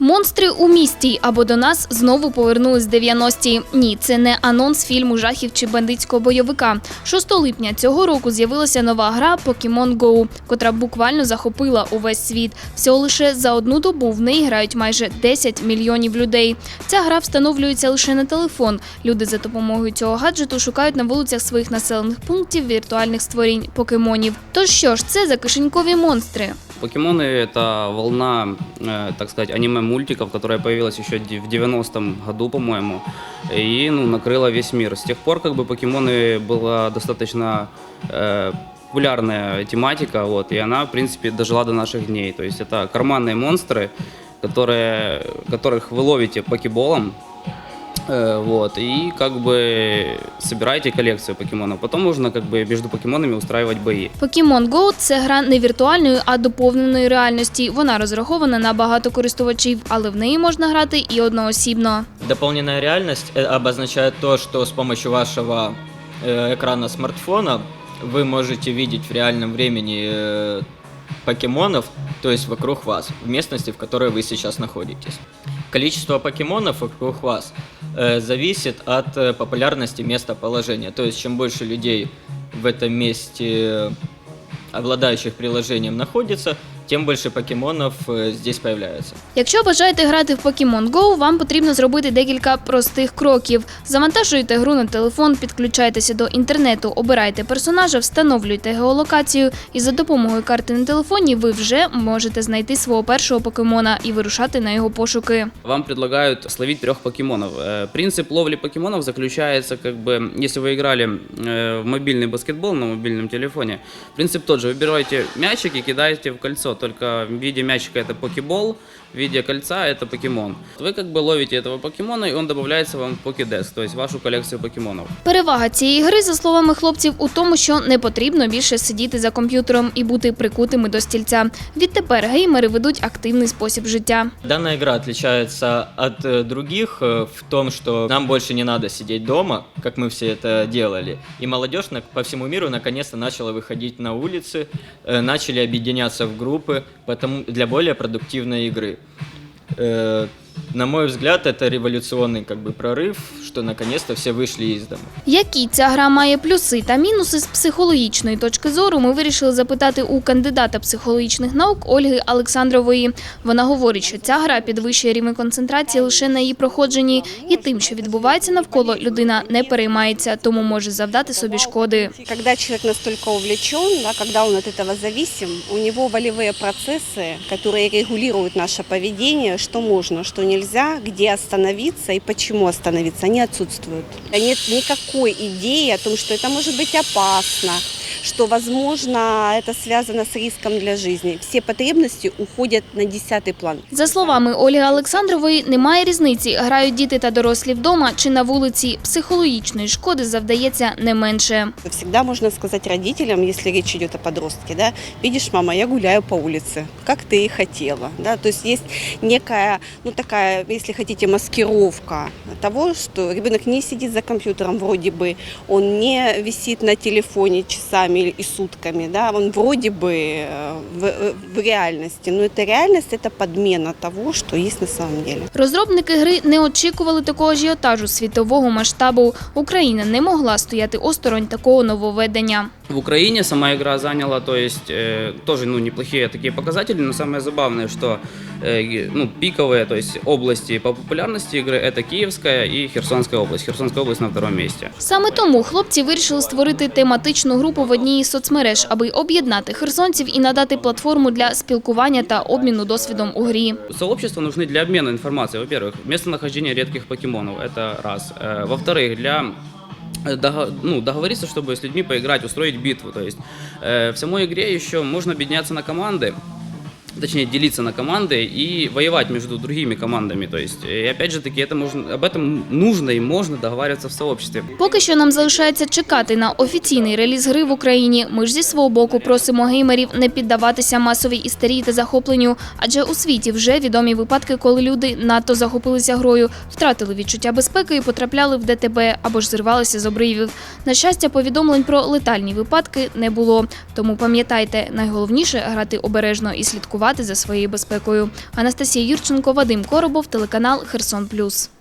Монстри у місті або до нас знову повернулись 90-ті. Ні, це не анонс фільму жахів чи бандитського бойовика. 6 липня цього року з'явилася нова гра Pokemon Go, котра буквально захопила увесь світ. Всього лише за одну добу в неї грають майже 10 мільйонів людей. Ця гра встановлюється лише на телефон. Люди за допомогою цього гаджету шукають на вулицях своїх населених пунктів віртуальних створінь покемонів. Тож що ж, це за кишенькові монстри. Покемоны это волна, э, так сказать, аниме-мультиков, которая появилась еще ди- в 90-м году, по-моему, и ну, накрыла весь мир. С тех пор как бы покемоны была достаточно э, популярная тематика, вот, и она, в принципе, дожила до наших дней. То есть это карманные монстры, которые, которых вы ловите покеболом, э, вот, и как бы собираете коллекцию покемонов. Потом можно как бы между покемонами устраивать бои. Pokemon Go – це гра не віртуальної, а доповненої реальності. Вона розрахована на багато користувачів, але в неї можна грати і одноосібно. Дополненная реальность э, обозначает то, что с помощью вашего э, экрана смартфона вы можете видеть в реальном времени э, покемонов, то есть вокруг вас, в местности, в которой вы сейчас находитесь. Количество покемонов вокруг вас э, зависит от э, популярности местоположения. То есть чем больше людей в этом месте, э, обладающих приложением, находится, тем больше покемонов э, здесь появляется. Якщо бажаєте грати в Pokemon Go, вам потрібно зробити декілька простих кроків. Завантажуєте гру на телефон, підключаєтеся до інтернету, обираєте персонажа, встановлюєте геолокацію, і за допомогою карти на телефоні ви вже можете знайти свого першого покемона і вирушати на його пошуки. Вам предлагают словить трех покемонов. Э, Принцип ловли покемонов заключается, как бы, если вы играли э, в мобильный баскетбол на мобильном телефоне, принцип тот же. Вы берете мячик и кидаете в кольцо, только в виде мячика это покебол, в виде кольца это покемон. Вы как бы ловите этого покемона, и он добавляется вам в покедес, то есть в вашу коллекцию покемонов. Перевага цієї гри, за словами хлопців, у тому, що не потрібно більше сидіти за комп'ютером і бути прикутими до стільця. Відтепер геймери ведуть активний спосіб життя. Данная игра отличается от э, других э, в том, что нам больше не надо сидеть дома, как мы все это делали. И молодежь на- по всему миру наконец-то начала выходить на улицы, э, начали объединяться в группы потому, для более продуктивной игры. Э, На мой взгляд, это революционный как бы прорыв, что наконец-то все вышли из дома. Які ця гра має плюси та мінуси з психологічної точки зору, ми вирішили запитати у кандидата психологічних наук Ольги Олександрової. Вона говорить, що ця гра підвищує рівень концентрації лише на її проходженні, і тим, що відбувається навколо, людина не переймається, тому може завдати собі шкоди. Когда человек настолько увлечен, да, когда он от этого зависим, у него волевые процессы, которые регулируют наше поведение, что можно, что нельзя, где остановиться и почему остановиться, они отсутствуют. Нет никакой идеи о том, что это может быть опасно, что, возможно, это связано с риском для жизни. Все потребности уходят на десятый план. За словами Ольги Олександрової, немає різниці, грають діти та дорослі вдома чи на вулиці. Психологічної шкоди завдається не менше. Всегда можно сказать родителям, если речь идет о подростке, да, видишь, мама, я гуляю по улице, как ты и хотела, да, то есть есть некая, ну такая, если хотите, маскировка того, что ребенок не сидит за компьютером вроде бы, он не висит на телефоне часами и сутками, да, он вроде бы э, в, в реальности, но эта реальность это подмена того, что есть на самом деле. Розробники гри не очікували такого ажіотажу світового масштабу. Україна не могла стояти осторонь такого нововведення. В Украине сама игра заняла, то есть э, тоже ну, неплохие такие показатели, но самое забавное, что э, ну, пиковые, то есть области по популярности игры это Киевская и Херсонская область. Херсонская область на втором месте. Саме тому хлопці вирішили створити тематичну групу в одній із соцмереж, аби об'єднати херсонців і надати платформу для спілкування та обміну досвідом у грі. Сообщества нужны для обмена информацией. Во-первых, местонахождение редких покемонов, это раз. Э, Во-вторых, для э, дого- ну, договориться, чтобы с людьми поиграть, устроить битву. То есть э, в самой игре еще можно объединяться на команды, точнее делиться на команды и воевать между другими командами. То есть, и опять же таки, это можно, об этом нужно и можно договариваться в сообществе. Поки що нам залишається чекати на офіційний реліз гри в Україні. Ми ж зі свого боку просимо геймерів не піддаватися масовій істерії та захопленню, адже у світі вже відомі випадки, коли люди надто захопилися грою, втратили відчуття безпеки і потрапляли в ДТБ або ж зривалися з обривів. На щастя, повідомлень про летальні випадки не було. Тому пам'ятайте, найголовніше грати обережно і слідкувати слідкувати за своєю безпекою. Анастасія Юрченко, Вадим Коробов, телеканал Херсон Плюс.